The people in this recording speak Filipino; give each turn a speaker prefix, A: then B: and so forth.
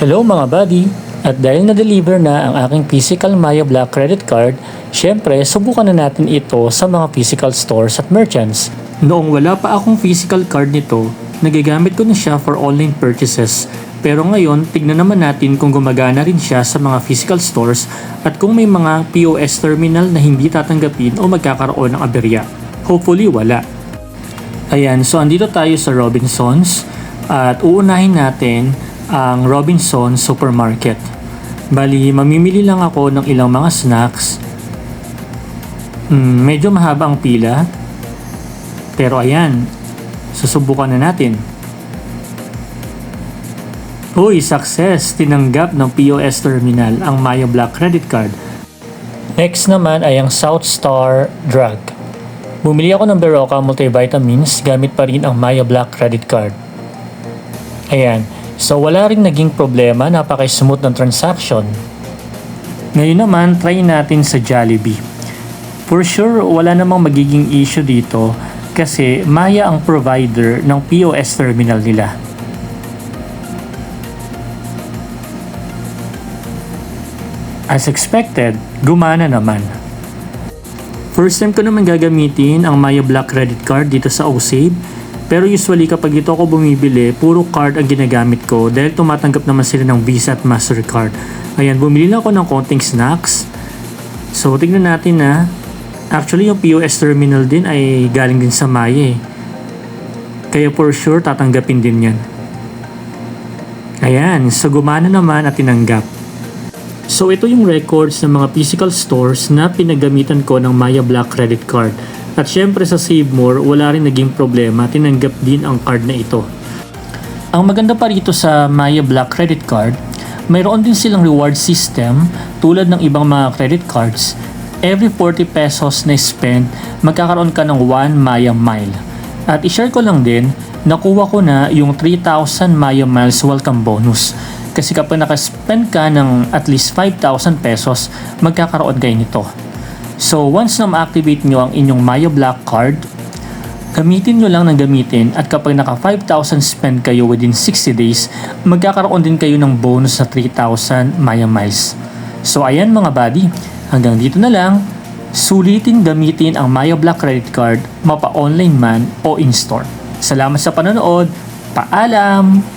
A: Hello mga buddy! At dahil na-deliver na ang aking physical Maya Black credit card, syempre subukan na natin ito sa mga physical stores at merchants. Noong wala pa akong physical card nito, nagagamit ko na siya for online purchases. Pero ngayon, tignan naman natin kung gumagana rin siya sa mga physical stores at kung may mga POS terminal na hindi tatanggapin o magkakaroon ng aberya. Hopefully wala. Ayan, so andito tayo sa Robinsons at uunahin natin ang Robinson Supermarket. Bali, mamimili lang ako ng ilang mga snacks. Hmm, medyo mahaba ang pila. Pero ayan, susubukan na natin. Uy, success! Tinanggap ng POS Terminal ang Maya Black Credit Card. Next naman ay ang South Star Drug. Bumili ako ng Berocca multivitamins gamit pa rin ang Maya Black Credit Card. Ayan. So wala ring naging problema, napaka-smooth ng transaction. Ngayon naman, try natin sa Jollibee. For sure, wala namang magiging issue dito kasi Maya ang provider ng POS terminal nila. As expected, gumana naman. First time ko naman gagamitin ang Maya Black Credit Card dito sa OSAVE pero usually kapag dito ako bumibili, puro card ang ginagamit ko dahil tumatanggap naman sila ng Visa at Mastercard. Ayan, bumili lang ako ng konting snacks. So, tingnan natin na. Actually, yung POS terminal din ay galing din sa Maya eh. Kaya for sure, tatanggapin din yan. Ayan, so gumana naman at tinanggap. So ito yung records ng mga physical stores na pinagamitan ko ng Maya Black Credit Card. At syempre sa Save More, wala rin naging problema, tinanggap din ang card na ito. Ang maganda pa rito sa Maya Black Credit Card, mayroon din silang reward system tulad ng ibang mga credit cards. Every 40 pesos na spend, magkakaroon ka ng 1 Maya Mile. At i-share ko lang din, nakuha ko na yung 3,000 Maya Miles welcome bonus. Kasi kapag nakaspend ka ng at least 5,000 pesos, magkakaroon kayo nito. So once na ma-activate nyo ang inyong Maya Black card, gamitin nyo lang ng gamitin at kapag naka 5,000 spend kayo within 60 days, magkakaroon din kayo ng bonus sa 3,000 Maya Miles. So ayan mga buddy, hanggang dito na lang. Sulitin gamitin ang Maya Black credit card mapa online man o in-store. Salamat sa panonood. Paalam!